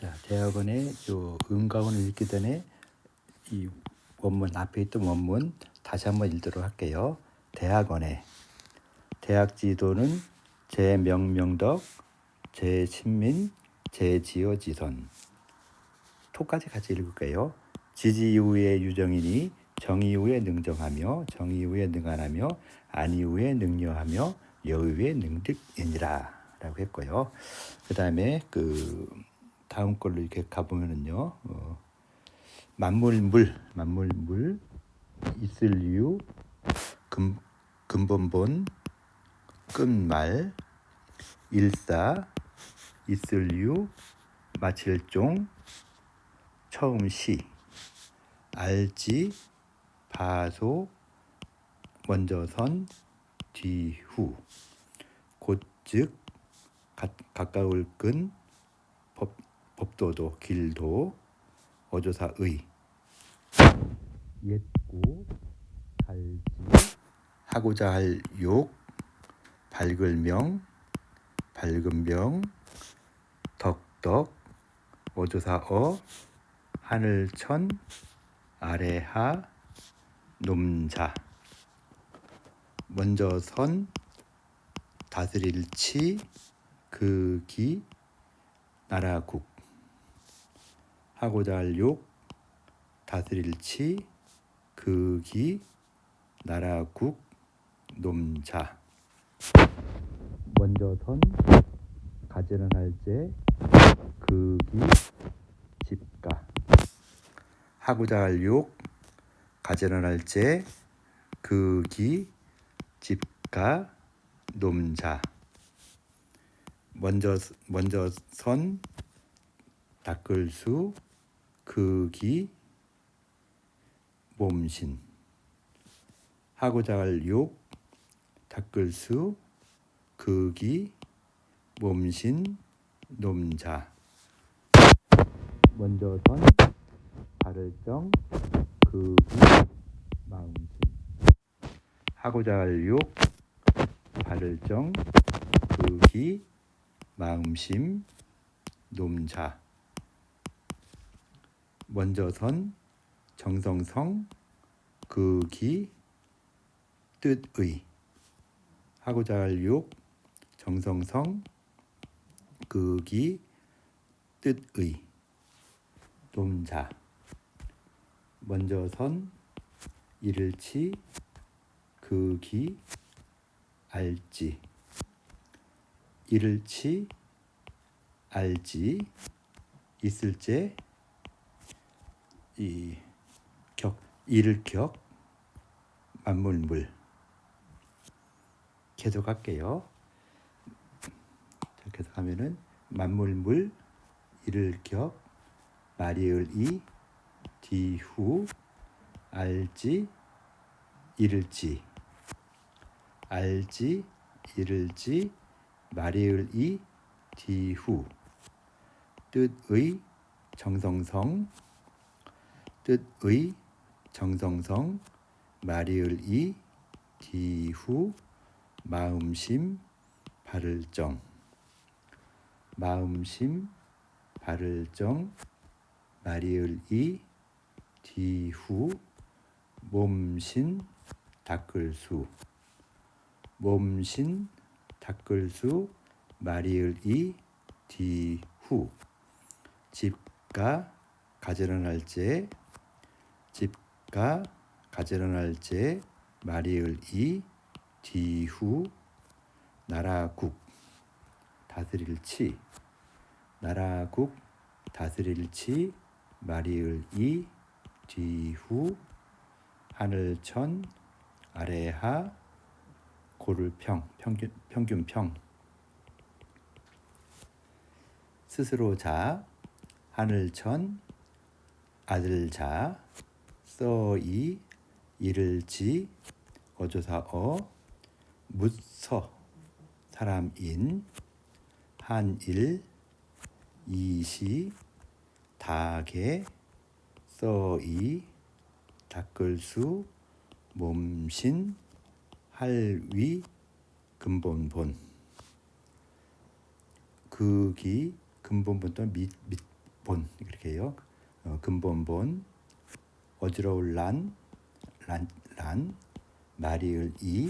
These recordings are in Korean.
자, 대학원의 요 음가원을 읽기 전에 이 원문 앞에 있던 원문 다시 한번 읽도록 할게요. 대학원의 대학 지도는 제명명덕, 제친민, 제지어지선 토까지 같이 읽을게요. 지지 이후의 유정이니 정의 이후에 능정하며 정의 이후에 능안하며 안 이후에 능려하며 여의의 능득이니라 라고 했고요. 그 다음에 그 다음 걸로 이렇게 가보면은요. 어, 만물물 만물물 있을 이유 근, 근본본 끝말 일사 있을 이유 마칠 종 처음 시 알지 바소 먼저 선 뒤후 곧즉 가까울 끈 법, 법도도 길도 어조사의. 옛고 달지. 하고자 할 욕 밝을 명 밝은 명 덕덕 어조사어 하늘천 아래하 놈자. 먼저 선 다스릴 치 극이 나라국 하고자 할 욕 다스릴 치 극이 나라 국 놈자. 먼저 선 가지런 할제 극이 집가. 하고자 할 욕 가지런 할제 극이 집가 놈자. 먼저 먼저 선 닦을 수 극이 몸신. 하고자 할 욕 닦을 수 극이 몸신 놈자. 먼저 선 발을 정 극이 마음신. 하고자 할 욕 발을 정 극이 마음심 놈자 먼저 선 정성성 극이 뜻의. 하고자 할 욕 정성성 극이 뜻의. 놈자. 먼저 선 이를치 극이 알지. 이를치 알지. 있을제 이격 이를격 만물물. 계속할게요. 자, 계속하면은 만물물 이를격 마리을이 뒤후 알지 이를지. 알지 이를지 마리을이 뒤후. 뜻의 정성성 뜻의 정성성 마리을이 뒤후 마음심 발을정. 마음심 발을정 마리을이 뒤후 몸신 닦을수. 몸신 닦을수 마리을이 뒤후. 집가 가지런할제 집 가 가지런할제 마리을이 뒤후 나라국 다스릴치. 나라국 다스릴치 마리을이 뒤후 하늘천 아래하 고를평 평균 평균평. 스스로 자 하늘천 아들자 써이 이를지 어조사어 묻서 사람인 한일 이시 다개 써이 닦을수 몸신 할위 근본본 극이 근본본 또는 밑, 밑본 이렇게 해요. 어, 근본본 어지러울 란, 란, 란 말이을 이,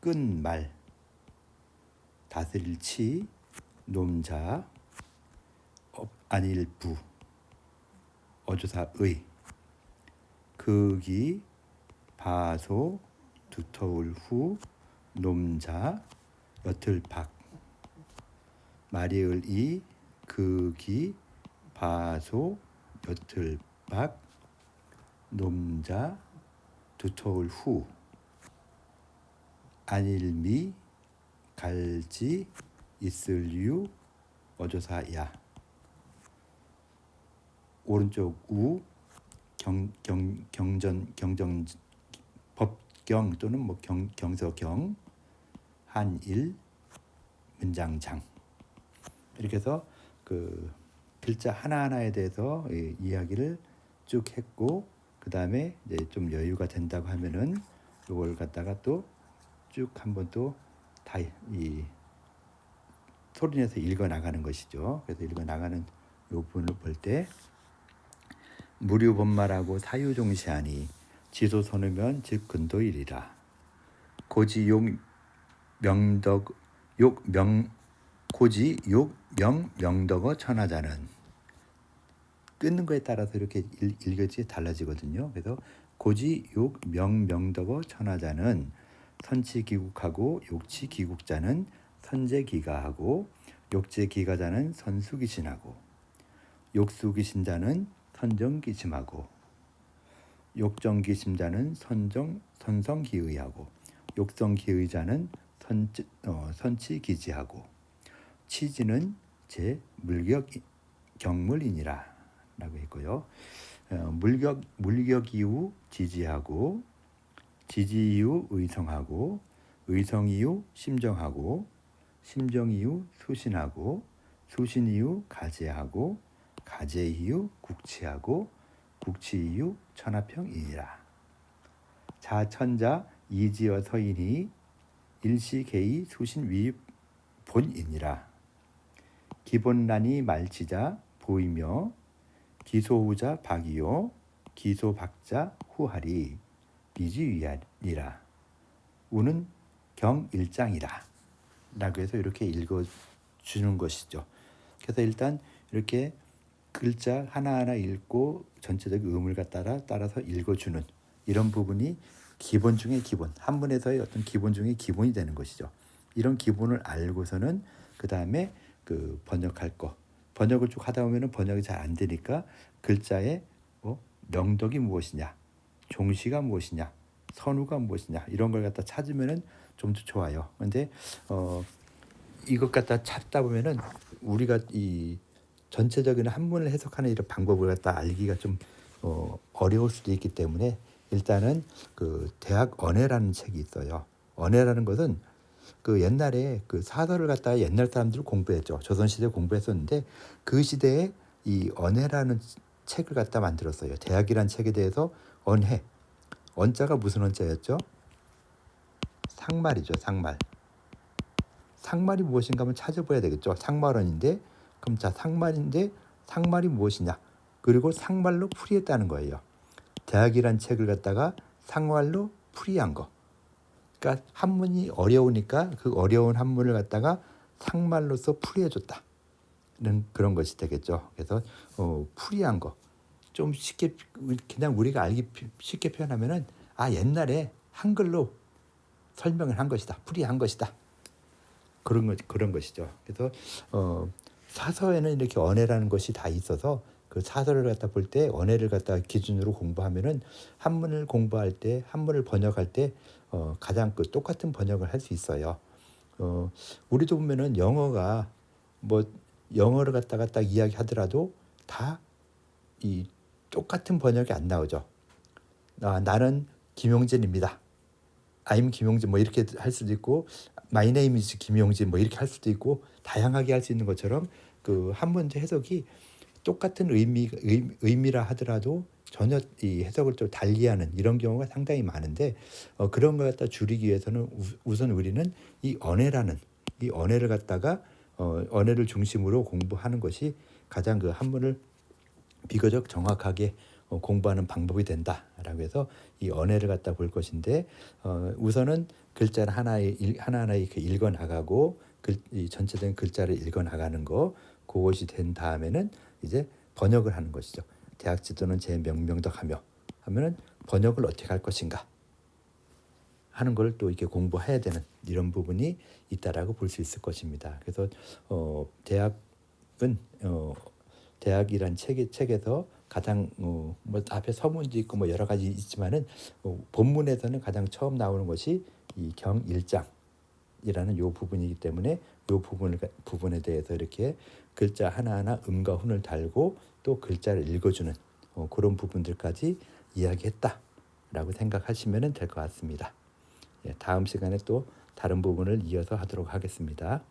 끈 말. 다스릴 치, 놈자 업, 아닐 부. 어조사 의. 극이 바소 두터울 후 놈자 여틀 박. 말이을 이 극이 바소 여틀 박 놈자 두터울 후 안일미 갈지 있을유 어조사야. 오른쪽 우 경, 경, 경전 경정 법경 또는 뭐 경, 경서경 한일 문장장. 이렇게 해서 그 글자 하나하나에 대해서 이, 이야기를 쭉 했고 그 다음에 이제 좀 여유가 된다고 하면은 이걸 갖다가 또 쭉 한번 또 다 이 소리내서 읽어 나가는 것이죠. 그래서 읽어 나가는 요 부분을 볼 때 무료 본말하고 사유종시하니 지소 선우면 즉 근도일이라 고지 욕 명덕 욕 명 고지 욕 명 명덕어 천하자는 끊는 거에 따라서 이렇게 읽, 읽어지 달라지거든요. 그래서 고지 욕 명 명덕어 천하자는 선치 기국하고 욕치 기국자는 선제 기가하고 욕제 기가자는 선수 기신하고 욕수 기신자는 선정 기심하고 욕정 기심자는 선정 선성 기의하고 욕성 기의자는 선 어, 선치 기지하고 치지는 제 물격 경물이니라 라고 했고요. 어, 물격 물격 이후 지지하고 지지 이후 의성하고 의성 이후 심정하고 심정 이후 수신하고 수신 이후 가제하고 가제 이후 국치하고 국치 이후 천하평이니라 자천자 이지어 서인이 일시개의 수신 위 본이니라 기본란이 말치자 보이며 기소후자 박이요 기소박자 후하리 비지위하니라 우는 경일장이라 라고 해서 이렇게 읽어 주는 것이죠. 그래서 일단 이렇게 글자 하나하나 읽고 전체적 음을 갖다가 따라서 읽어주는 이런 부분이 기본 중의 기본 한문에서의 어떤 기본 중의 기본이 되는 것이죠. 이런 기본을 알고서는 그 다음에 그 번역할 거 번역을 쭉 하다 보면은 번역이 잘 안 되니까 글자의 뭐 명덕이 무엇이냐 종시가 무엇이냐 선우가 무엇이냐 이런 걸 갖다 찾으면은 좀 더 좋아요. 근데 어 이것 갖다 찾다 보면은 우리가 이 전체적인 한문을 해석하는 이런 방법을 갖다 알기가 좀 어, 어려울 수도 있기 때문에 일단은 그 대학 언해라는 책이 있어요. 언해라는 것은 그 옛날에 그 사설을 갖다가 옛날 사람들 공부했죠. 조선 시대 공부했었는데 그 시대에 이 언해라는 책을 갖다 만들었어요. 대학이란 책에 대해서 언해. 언자가 무슨 언자였죠? 상말이죠. 상말. 상말이 무엇인가 한번 찾아봐야 되겠죠. 상말언인데 그럼 자 상말인데 상말이 무엇이냐? 그리고 상말로 풀이했다는 거예요. 대학이란 책을 갖다가 상말로 풀이한 거. 그러니까 한문이 어려우니까 그 어려운 한문을 갖다가 상말로서 풀이해줬다는 그런 것이 되겠죠. 그래서 어, 풀이한 거. 좀 쉽게 그냥 우리가 알기 쉽게 표현하면은 아 옛날에 한글로 설명을 한 것이다. 풀이한 것이다. 그런 것 그런 것이죠. 그래서 어, 사서에는 이렇게 언해라는 것이 다 있어서 그 사설을 갖다 볼 때 언해를 갖다 기준으로 공부하면은 한문을 공부할 때 한문을 번역할 때 어, 가장 그 똑같은 번역을 할 수 있어요. 어, 우리도 보면은 영어가 뭐 영어를 갖다가 딱 이야기하더라도 다 이 똑같은 번역이 안 나오죠. 아, 나는 김용진입니다. I'm 김용진 뭐 이렇게 할 수도 있고 My name is 김용진 뭐 이렇게 할 수도 있고 다양하게 할 수 있는 것처럼 그 한문제 해석이 똑같은 의미 의미, 라 하더라도 전혀 이 해석을 좀 달리하는 이런 경우가 상당히 많은데 어, 그런 걸 갖다 줄이기 위해서는 우, 선 우리는 이 언해라는 이 언해를 갖다가 어, 언해를 중심으로 공부하는 것이 가장 그 한문을 비교적 정확하게 어, 공부하는 방법이 된다라고 해서 이 언해를 갖다 볼 것인데 어, 우선은 글자를 하나에 일- 하나하나 이렇게 읽어 나가고 글, 이 전체적인 글자를 읽어 나가는 거 그것이 된 다음에는 이제 번역을 하는 것이죠. 대학 지도는 제 명명덕하며 하면은 번역을 어떻게 할 것인가 하는 걸 또 이렇게 공부해야 되는 이런 부분이 있다라고 볼 수 있을 것입니다. 그래서 어, 대학은 어, 대학이란 책 책에서 가장 어, 뭐 앞에 서문도 있고 뭐 여러 가지 있지만은 어, 본문에서는 가장 처음 나오는 것이 이 경일장 이라는 요 부분이기 때문에 요 부분을 부분에 대해서 이렇게 글자 하나하나 음과 훈을 달고 또 글자를 읽어주는 어, 그런 부분들까지 이야기했다라고 생각하시면 될 것 같습니다. 예, 다음 시간에 또 다른 부분을 이어서 하도록 하겠습니다.